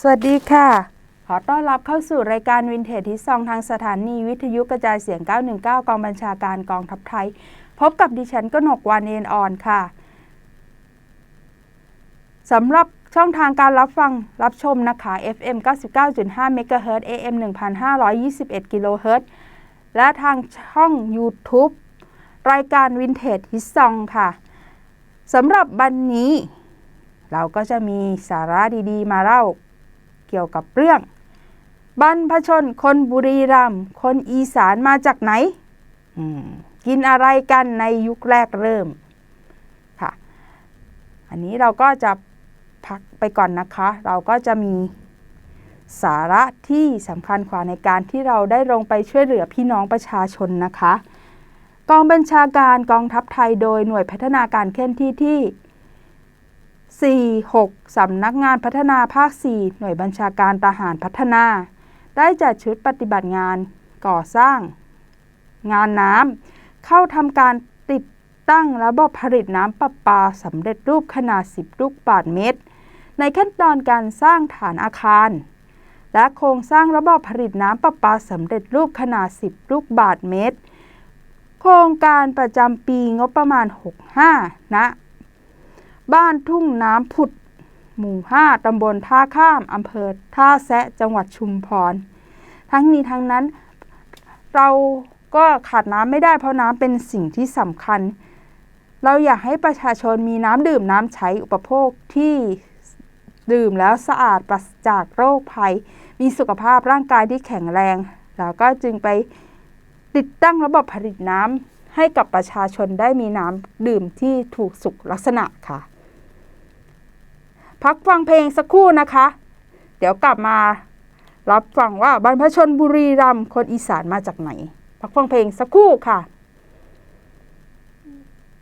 สวัสดีค่ะ ขอต้อนรับเข้าสู่รายการวินเทจที่ซองทางสถานีวิทยุกระจายเสียง 919 กองบัญชาการกองทัพไทย พบกับดิฉันกนกวานเอนออนค่ะสำหรับช่องทางการรับฟังรับชมนะคะ FM 99.5 MHz AM 1521กิโลเฮิรตซ์และทางช่อง YouTube รายการวินเทจฮิตซองค่ะสำหรับวันนี้ เราก็จะมีสาระดีๆ มาเล่า เกี่ยวกับเรื่อง บรรพชนคนบุรีรัมย์คนอีสานมาจากไหน กินอะไรกันในยุคแรกเริ่มค่ะ อันนี้เราก็จะพักไปก่อนนะคะ เราก็จะมีสาระที่สำคัญกว่าในการที่เราได้ลงไปช่วยเหลือพี่น้องประชาชนนะคะ กองบัญชาการกองทัพไทยโดยหน่วยพัฒนาการเคลื่อนที่ที่ 4-6 สำนักงานพัฒนาภาค 4 หน่วยบัญชาการทหารพัฒนา ได้จัดชุดปฏิบัติงานก่อสร้าง งานน้ำเข้าทำการติดตั้งระบบผลิตน้ำประปาสำเร็จรูปขนาด 10 ลูกบาศก์เมตร ในขั้นตอนการสร้างฐานอาคาร และโครงสร้างระบบผลิตน้ำประปาสำเร็จรูปขนาด 10 ลูกบาศก์เมตร โครงการประจำปีงบประมาณ 65ณ บ้านทุ่งน้ำผุด หมู่ 5ตำบลท่าข้ามอำเภอท่าแซะจังหวัดชุมพร ทั้งนี้ทั้งนั้นเราก็ขาดน้ำไม่ได้เพราะน้ำเป็นสิ่งที่สำคัญ เราอยากให้ประชาชนมีน้ำดื่มน้ำใช้อุปโภคที่ดื่มแล้วสะอาดปราศจากโรคภัย มีสุขภาพร่างกายที่แข็งแรงเราก็จึงไปติดตั้งระบบผลิตน้ำให้กับประชาชนได้มีน้ำดื่มที่ถูกสุขลักษณะค่ะ พักฟังเพลงสักครู่นะคะ เดี๋ยวกลับมา รับฟังว่าบรรพชนบุรีรัมย์คนอีสานมาจากไหน พักฟังเพลงสักครู่ค่ะ